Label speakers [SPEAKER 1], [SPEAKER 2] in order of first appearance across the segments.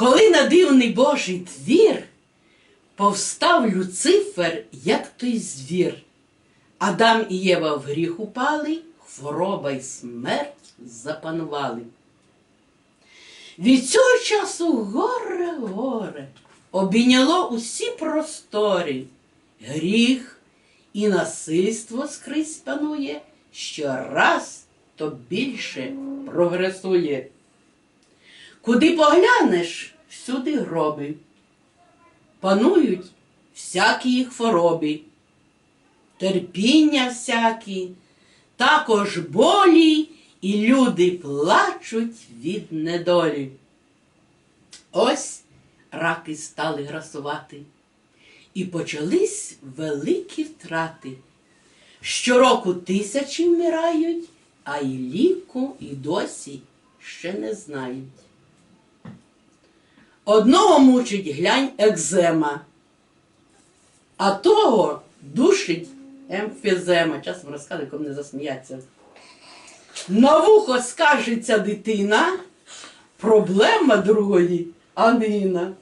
[SPEAKER 1] Коли на дивний Божий твір повстав Люцифер, як той звір, Адам і Єва в гріх упали, хвороба й смерть запанували. Від цього часу горе горе обійняло усі простори. Гріх і насильство скрізь панує, щораз то більше прогресує. Куди поглянеш, всюди гроби. Панують всякі їх хвороби, терпіння всякі, також болі, і люди плачуть від недолі. Ось раки стали грасувати, і почались великі втрати. Щороку тисячі вмирають, а й ліку і досі ще не знають. Одного мучить глянь екзема, а того душить емфізема. Часом розказує, коли не засміяться. На вухо скажеться дитина, проблема другої Анина.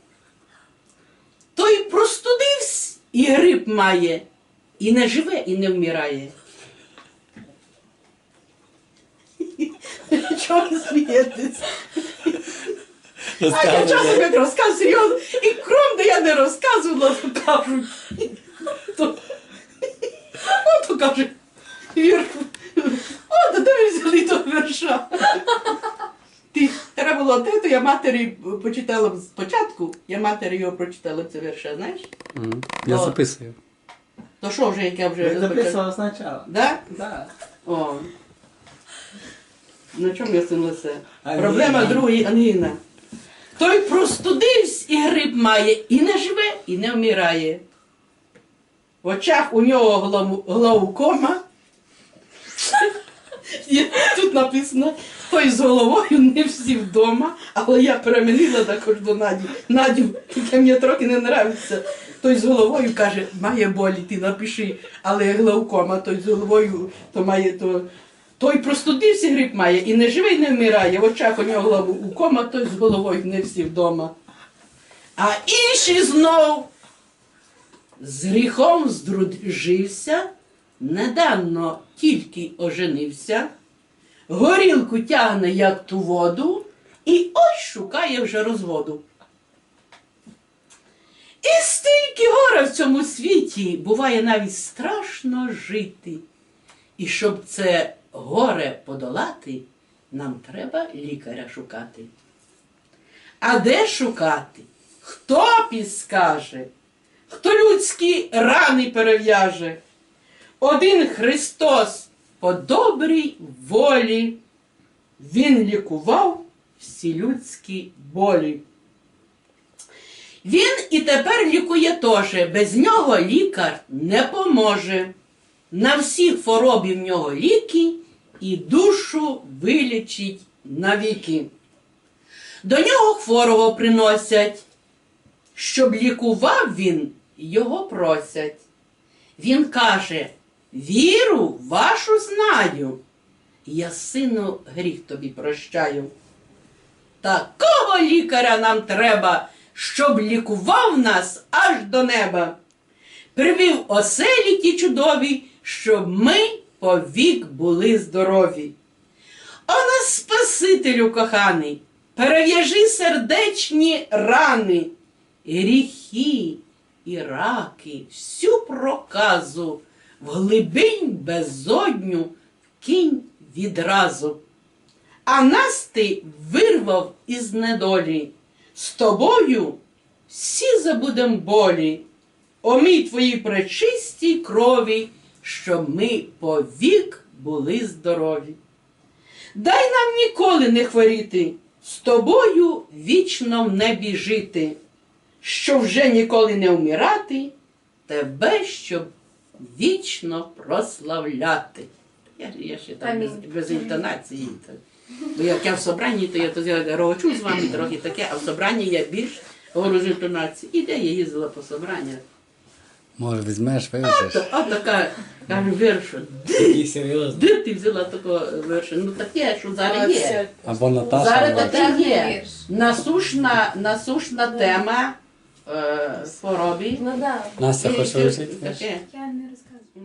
[SPEAKER 1] Той простудився і грип має, і не живе, і не вмирає. Чого ви смієтесь? А я часом як розказую серйозно, і кром, де я не розказувала, то кажуть. То, о, то каже, вір. О, то де ви взяли того вірша? Ти, треба було те, то я матері почитала спочатку, я матері його прочитала це вірша, знаєш?
[SPEAKER 2] Мгм. Я
[SPEAKER 1] О.
[SPEAKER 2] записую.
[SPEAKER 1] То що вже, яке вже
[SPEAKER 3] Я записывал сначала.
[SPEAKER 1] Да?
[SPEAKER 3] Да.
[SPEAKER 1] О. На чому я лисе?
[SPEAKER 3] Ангіна.
[SPEAKER 1] Проблема другої ангіна. Той простудився і грип має, і не живе, і не вмирає. В очах у нього глаукома. Тут написано, той з головою не всі вдома, але я перемінила також до Наді. Надю, яка мені трохи не нравиться. Той з головою каже, має болі, ти напиши, але глаукома, той з головою, то має то. Той простудився грип має і не живий, не вмирає. В очах у нього глаукома, той з головою не всі вдома. А інший знов з гріхом здружився, недавно тільки оженився, горілку тягне, як ту воду, і ось шукає вже розводу. І стільки горе в цьому світі буває навіть страшно жити. І щоб це горе подолати, нам треба лікаря шукати. А де шукати? Хто підскаже? Хто людські рани перев'яже? Один Христос по добрій волі, Він лікував всі людські болі. Він і тепер лікує теж, без нього лікар не поможе. На всі хвороби в нього ліки і душу вилічить навіки. До нього хворого приносять, щоб лікував він, його просять. Він каже: Віру вашу знаю, я сину гріх тобі прощаю. Такого лікаря нам треба, щоб лікував нас аж до неба. Привів оселі ті чудові, щоб ми повік були здорові. О нас, Спасителю коханий, перев'яжи сердечні рани, гріхи і раки, всю проказу, в глибинь безодню кинь відразу. А нас ти вирвав із недолі. З тобою всі забудем болі. Омій твої пречистій крові, щоб ми повік були здорові. Дай нам ніколи не хворіти, з тобою вічно в небі жити, щоб вже ніколи не вмирати, тебе, щоб вічно прославляти. Я, я ще так без, без інтонації. то. Бо як я в собранні, то я то рогочу з вами трохи таке, а в собранні я більш говорю з інтонацією. І де я їздила по собраннях?
[SPEAKER 2] Може, візьмеш, вивчиш.
[SPEAKER 1] А така, каже, виршу.
[SPEAKER 3] Такий серйозний.
[SPEAKER 1] Де ти взяла такого виршу? Ну таке, що зараз є.
[SPEAKER 2] Або Наташа.
[SPEAKER 1] Зараз таке є. Насушна, насушна тема е, хворобі.
[SPEAKER 4] Ну да.
[SPEAKER 2] Настя хочеш
[SPEAKER 1] вивчити?
[SPEAKER 2] Я
[SPEAKER 1] не.
[SPEAKER 4] Я